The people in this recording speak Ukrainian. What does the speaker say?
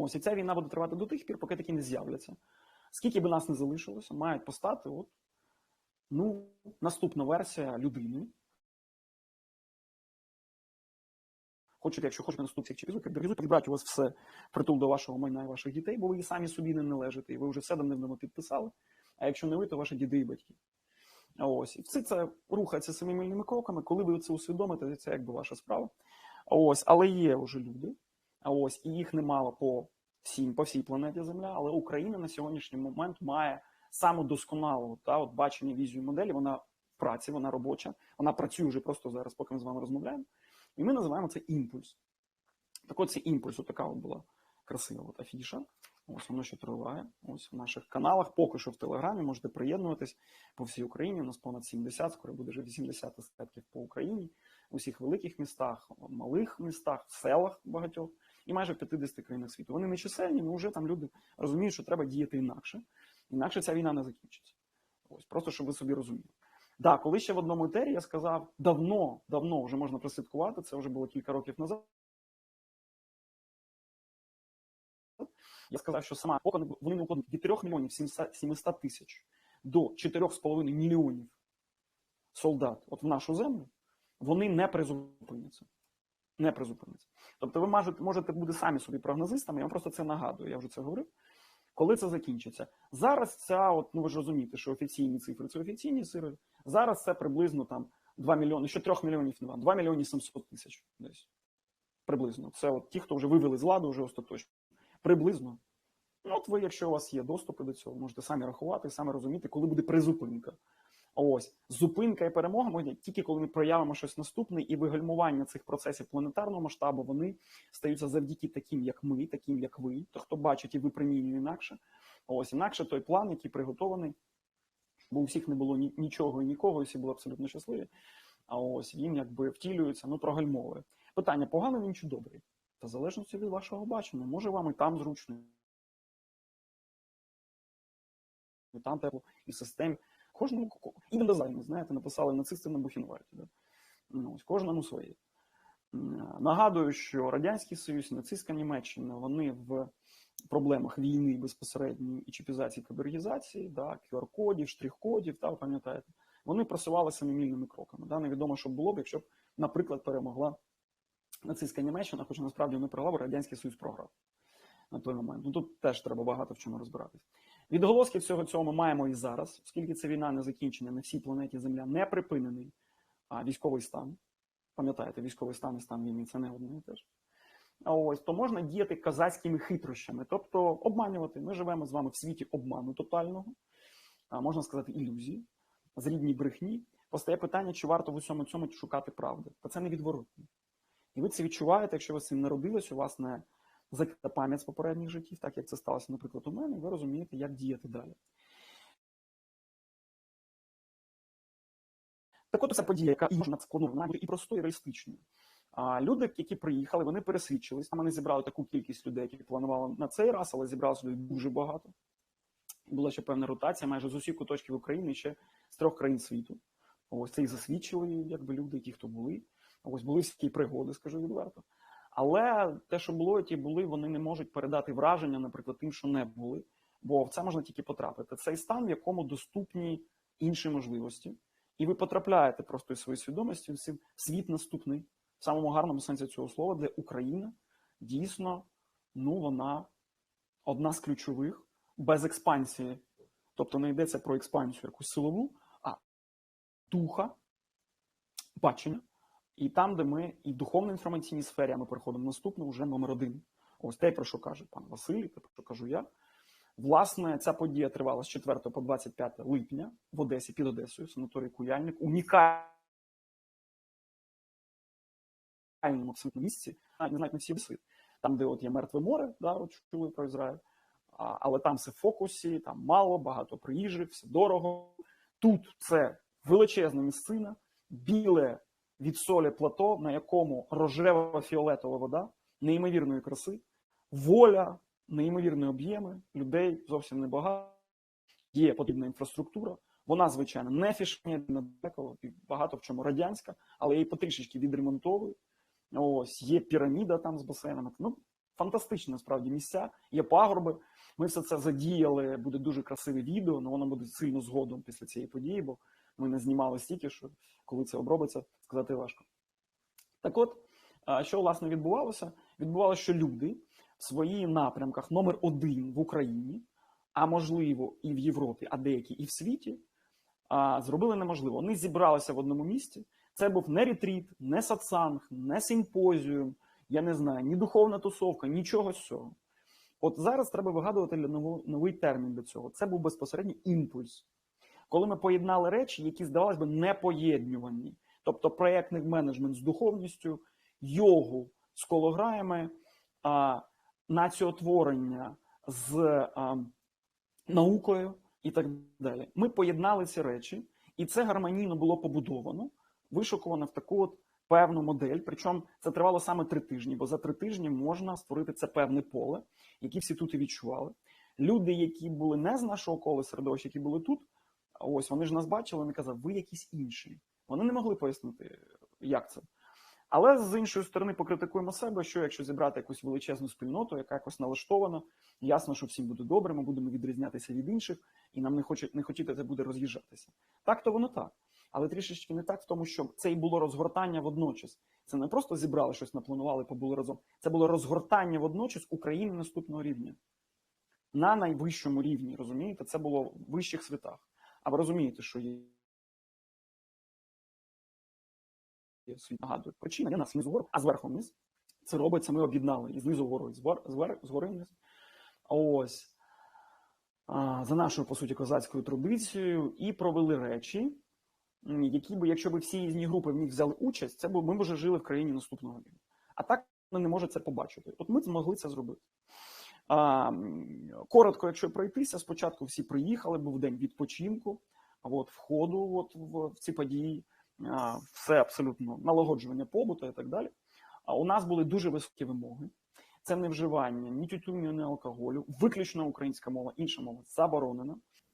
Ось і ця війна буде тривати до тих пір, поки такі не з'являться. Скільки би нас не залишилося, мають постати от, ну, наступна версія людини. Хочете, якщо хочете наступних чи кібервізу, підбрати у вас все притул до вашого майна і ваших дітей, бо ви самі собі не належите, і ви вже все давним підписали. А якщо не ви, то ваші діди і батьки. Ось, і все це рухається семимильними кроками. Коли ви це усвідомите, це якби ваша справа. Ось, але є вже люди. Ось, і їх немало по всім, по всій планеті Земля. Але Україна на сьогоднішній момент має саме досконалу та от бачення візію моделі. Вона в праці, вона робоча, вона працює вже просто зараз, поки ми з вами розмовляємо. І ми називаємо це імпульс. Так от цей імпульс, така от була красива от афіша. Ось воно ще триває. Ось в наших каналах. Поки що в Телеграмі можете приєднуватись по всій Україні. У нас понад 70, скоро буде вже 80 осередків по Україні, у всіх великих містах, малих містах, в селах багатьох і майже в 50 країнах світу. Вони не чисельні, але вже там люди розуміють, що треба діяти інакше. Інакше ця війна не закінчиться. Ось просто щоб ви собі розуміли. Да, коли ще в одному етері я сказав давно, давно вже можна прослідкувати, це вже було кілька років назад. Я сказав, що сама вони не від 3 мільйонів 700 тисяч до 4,5 мільйонів солдат от в нашу землю, вони не призупиняться. Не призупиняться. Тобто ви можете, можете бути самі собі прогнозистами, я вам просто це нагадую, я вже це говорив. Коли це закінчиться? Зараз ця, от, ну ви ж розумієте, що офіційні цифри це офіційні цифри. Зараз це приблизно там 2 мільйони, що 3 мільйонів не 2 мільйони 700 тисяч десь. Приблизно. Це от ті, хто вже вивели з ладу, вже остаточно. Приблизно. Ну, от ви, якщо у вас є доступи до цього, можете самі рахувати, самі розуміти, коли буде призупинка. Ось зупинка і перемога можна тільки коли ми проявимо щось наступне, і вигальмування цих процесів планетарного масштабу вони стаються завдяки таким, як ми, таким, як ви, то хто бачить і випромінює інакше. Ось інакше той план, який приготований, бо у всіх не було нічого і нікого, і всі були абсолютно щасливі. А ось він якби втілюється, ну прогальмовує. Питання: поганий він чи добрий? Та залежності від вашого бачення, може вам і там зручно. І там тепло, і в системі. Кожному і дизайну, знаєте, написали нацисти на Бухенвальді. Да? Ну, ось, Кожному своє. Нагадую, що Радянський Союз, нацистська Німеччина, вони в проблемах війни безпосередньої і чіпізації кабергізації, да, QR-кодів, штрих-кодів, та, пам'ятаєте, вони просувалися мімільними кроками. Да? Невідомо, що було б, якщо б, наприклад, перемогла нацистська Німеччина, хоча насправді не програв, Радянський Союз програв на той момент. Ну тут теж треба багато в чому розбиратись. Відголоски всього цього ми маємо і зараз, оскільки ця війна не закінчена на всій планеті Земля, не припинений а, військовий стан. Пам'ятаєте, військовий стан і стан війни це не одне і теж. Ось, то можна діяти казацькими хитрощами, тобто обманювати. Ми живемо з вами в світі обману тотального, а, можна сказати, ілюзії, зрідній брехні. Постає питання, чи варто в усьому цьому шукати правди. Та це невідворотно. І ви це відчуваєте, якщо ви з цим народились, у вас не закрита пам'ять з попередніх життів, так як це сталося, наприклад, у мене, ви розумієте, як діяти далі. Так от ця подія, яка і можна спланувати, і простою, і реалістичною. А люди, які приїхали, вони пересвідчились. Там вони зібрали таку кількість людей, які планували на цей раз, але зібралося дуже багато. Була ще певна ротація майже з усіх куточків України, ще з трьох країн світу. Ось це і засвідчили, якби люди, ті, хто були. Ось були всі пригоди, скажу відверто. Але те, що було, ті були, вони не можуть передати враження, наприклад, тим, що не були. Бо в це можна тільки потрапити. Цей стан, в якому доступні інші можливості, і ви потрапляєте просто із своєю свідомістю в світ наступний, в самому гарному сенсі цього слова, де Україна дійсно ну, вона одна з ключових без експансії. Тобто не йдеться про експансію якусь силову, а духа, бачення. І там, де ми і духовно-інформаційній сфері, а ми переходимо наступну, вже номер один. Ось те, про що каже пан Василь, те, про що кажу я. Власне, ця подія тривала з 4 по 25 липня в Одесі під Одесою, санаторій Куяльник. Унікальному абсолютно місці, не знають не всі світ. Там, де от є мертве море, да, от чули про Ізраїль. А, але там все в фокусі, там мало, багато приїжджих, все дорого. Тут це величезна місцина, біле від солі плато, на якому рожева фіолетова вода, неймовірної краси, воля, неймовірні об'єми, людей зовсім небагато. Є потрібна інфраструктура. Вона, звичайно, не фішня і багато в чому радянська, але її потрішечки відремонтовують. Ось є піраміда там з басейнами. Ну, фантастичні насправді місця. Є пагорби. Ми все це задіяли. Буде дуже красиве відео, але воно буде сильно згодом після цієї події, бо ми не знімали стільки, що коли це обробиться, сказати важко. Так от, що власне відбувалося? Відбувалося, що люди в своїх напрямках номер один в Україні, а можливо і в Європі, а деякі і в світі, зробили неможливо. Вони зібралися в одному місці. Це був не ретріт, не сатсанг, не симпозіум, я не знаю, ні духовна тусовка, нічого з цього. От зараз треба вигадувати новий термін для цього. Це був безпосередньо імпульс. Коли ми поєднали речі, які здавалось би непоєднювані. Тобто проєктний менеджмент з духовністю, йогу з колограями, а, націотворення з а, наукою і так далі. Ми поєднали ці речі, і це гармонійно було побудовано, вишукувано в таку от певну модель. Причому це тривало саме три тижні, бо за три тижні можна створити це певне поле, яке всі тут і відчували. Люди, які були не з нашого кола середовища, які були тут, ось вони ж нас бачили, вони казали, ви якісь інші. Вони не могли пояснити, як це. Але з іншої сторони покритикуємо себе, що якщо зібрати якусь величезну спільноту, яка якось налаштована, ясно, що всім буде добре, ми будемо відрізнятися від інших, і нам не хочуть не хотіти це буде роз'їжджатися. Так то воно так. Але трішечки не так в тому, що це і було розгортання водночас. Це не просто зібрали щось, напланували, побули разом. Це було розгортання водночас України наступного рівня. На найвищому рівні, розумієте? Це було в вищих світах. А ви розумієте, що є світ нагадую. Причина не нас знизу вгору, а зверху вниз. Це робиться, ми об'єднали і знизу вгору, і згори вниз. Ось. За нашою, по суті, козацькою традицією, і провели речі, які б, якщо б всі різні групи в них взяли участь, це б ми б вже жили в країні наступного рівня. А так вони не можуть це побачити. От ми змогли це зробити. Коротко, якщо пройтися, спочатку всі приїхали, був день відпочинку, от, входу от, в, в ці події, все абсолютно налагоджування побуту і так далі. А у нас були дуже високі вимоги. Це не вживання ні тютюню, ні алкоголю, виключно українська мова, інша мова заборонена.